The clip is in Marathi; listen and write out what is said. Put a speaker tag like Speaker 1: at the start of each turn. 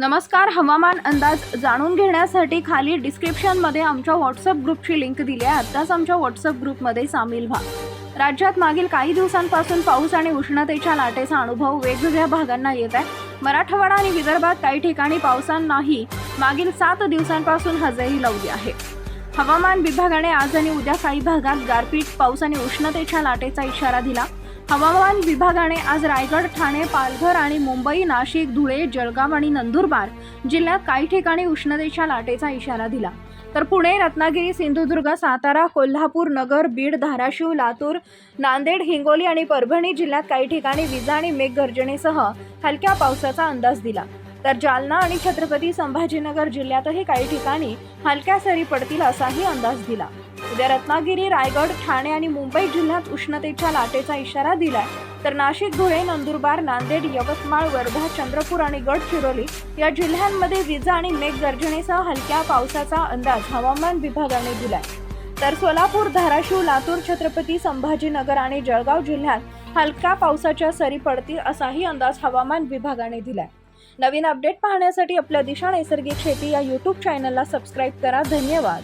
Speaker 1: नमस्कार हवामान अंदाज जाणून घेण्यासाठी खाली डिस्क्रिप्शनमध्ये आमच्या व्हॉट्सअप ग्रुपची लिंक दिली आहे. आत्ताच आमच्या व्हॉट्सअप ग्रुपमध्ये सामील व्हा. राज्यात मागील काही दिवसांपासून पाऊस आणि उष्णतेच्या लाटेचा अनुभव वेगवेगळ्या भागांना येत आहे. मराठवाडा आणि विदर्भात काही ठिकाणी पावसांनाही मागील सात दिवसांपासून हजेरी लावली आहे. हवामान विभागाने आज आणि उद्या काही भागात गारपीट पाऊस आणि उष्णतेच्या लाटेचा इशारा दिला. हवामान विभागाने आज रायगड ठाणे पालघर आणि मुंबई नाशिक धुळे जळगाव आणि नंदुरबार जिल्ह्यात काही ठिकाणी उष्णतेच्या लाटेचा इशारा दिला. तर पुणे रत्नागिरी सिंधुदुर्ग सातारा कोल्हापूर नगर बीड धाराशिव लातूर नांदेड हिंगोली आणि परभणी जिल्ह्यात काही ठिकाणी विजा आणि मेघगर्जनेसह हलक्या पावसाचा अंदाज दिला. तर जालना आणि छत्रपती संभाजीनगर जिल्ह्यातही काही ठिकाणी हलक्या सरी पडतील असाही अंदाज दिला. उद्या रत्नागिरी रायगड ठाणे आणि मुंबई जिल्ह्यात उष्णतेच्या लाटेचा इशारा दिलाय. तर नाशिक धुळे नंदुरबार नांदेड यवतमाळ वर्धा चंद्रपूर आणि गडचिरोली या जिल्ह्यांमध्ये विजा आणि मेघगर्जनेसह हलक्या पावसाचा अंदाज हवामान विभागाने दिलाय. तर सोलापूर धाराशिव लातूर छत्रपती संभाजीनगर आणि जळगाव जिल्ह्यात हलक्या पावसाच्या सरी पडतील असाही अंदाज हवामान विभागाने दिलाय. नवीन अपडेट पाहण्यासाठी आपल्या दिशा नैसर्गिक शेती या यूट्यूब चॅनलला सबस्क्राईब करा. धन्यवाद.